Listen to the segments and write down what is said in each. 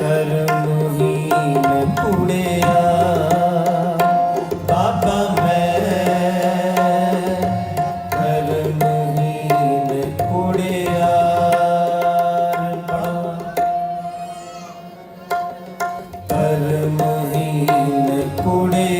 ਕਰਮਹੀਨ ਪੁੜਿਆ ਬਾਬਾ ਮੈਂ ਕਰਮਹੀਨ ਕੁੜਿਆ ਕਰਮਹੀਨ ਕੁੜਿਆਰ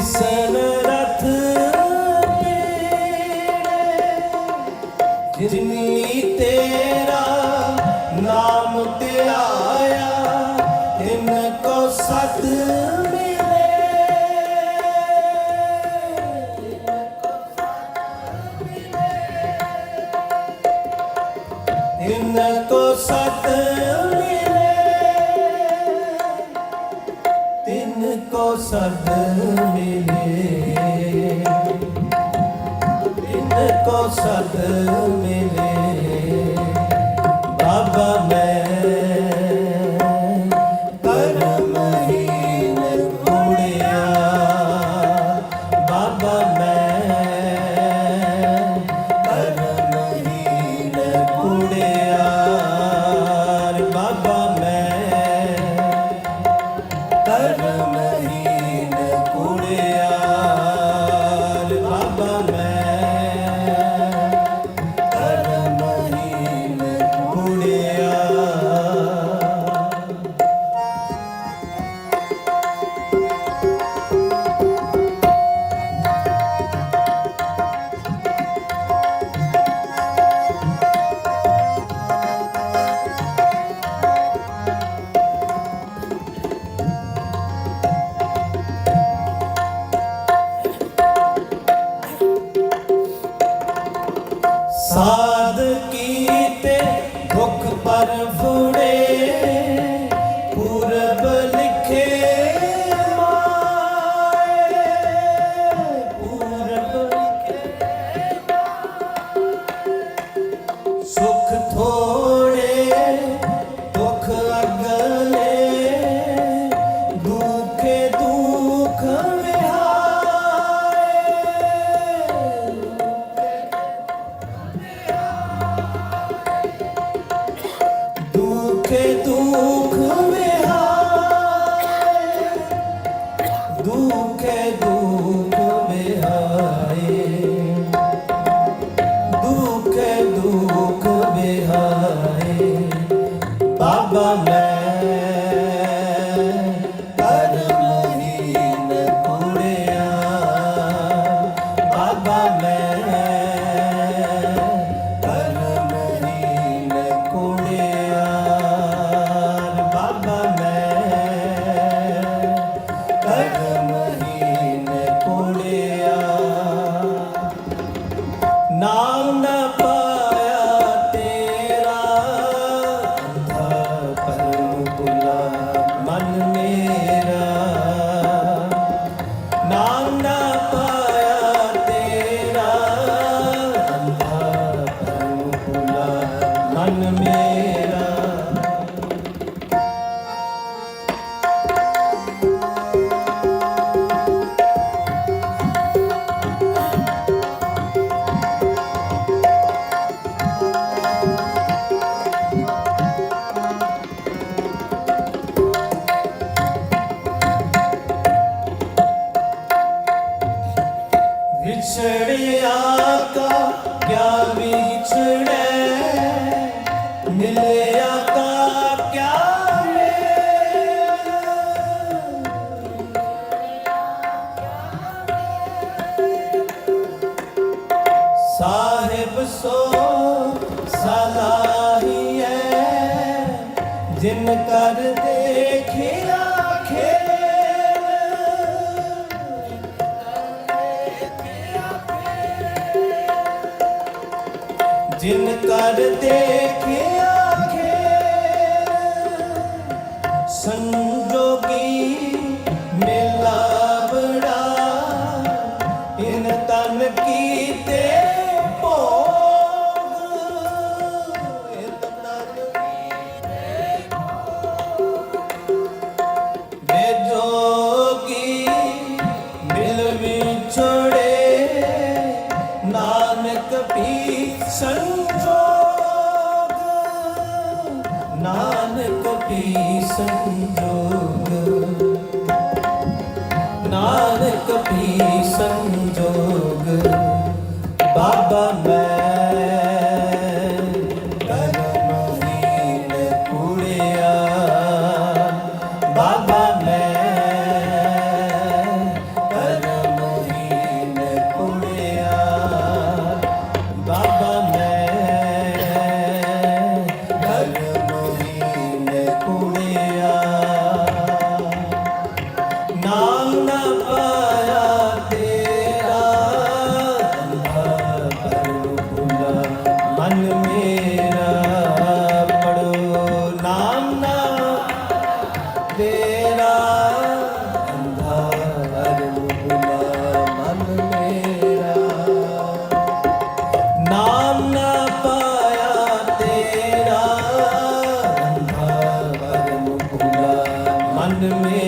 ਜਿਸਨ ਰਥ ਪੀੜੇ ਜਿਨੀ ਤੇਰਾ ਨਾਮ ਧਿਆਇਆ, ਤਿਨ ਕੋ ਸਤ ਮਿਲੇ। ਕੋ ਸਤ ਮਿਲੇ, ਤਿਨ ਕੋ ਸਦ ਤਿਨ ਕੋ ਸਦ ਸਾਧ ਕੀਤੇ ਦੁਖ ਪਰ ਫੁੜੇ ਦੁਖੇ ਦੁੱਖ ਵਿਹਾਏ। ਦੁਖੇ ਦੁੱਖ ਵਿਹਾਏ। ਦੁਖੇ ਦੁਖ ਵਿਹਾਏ। ਬਾਬਾ ਮੈਂ ਵਿਛੜਿਆ ਕਾ ਕਿਆ ਵਿਛੜੈ ਮਿਲਿਆ ਕਾ ਕਿਆ ਮੇਲ ਸਾਹਿਬ ਸੋ ਸਲਾਹੀਐ ਜਿਨ ਕਰ ਦੇਖਿਆ ਜਿਨ ਕਰ ਨਾਨਕ ਪੀ ਸੰਜੋਗ ਨਾਨਕ ਪੀ ਸੰਜੋਗ ਨਾਨਕ ਪੀ ਸੰਜੋਗ ਬਾਬਾ ਮੈਂ The.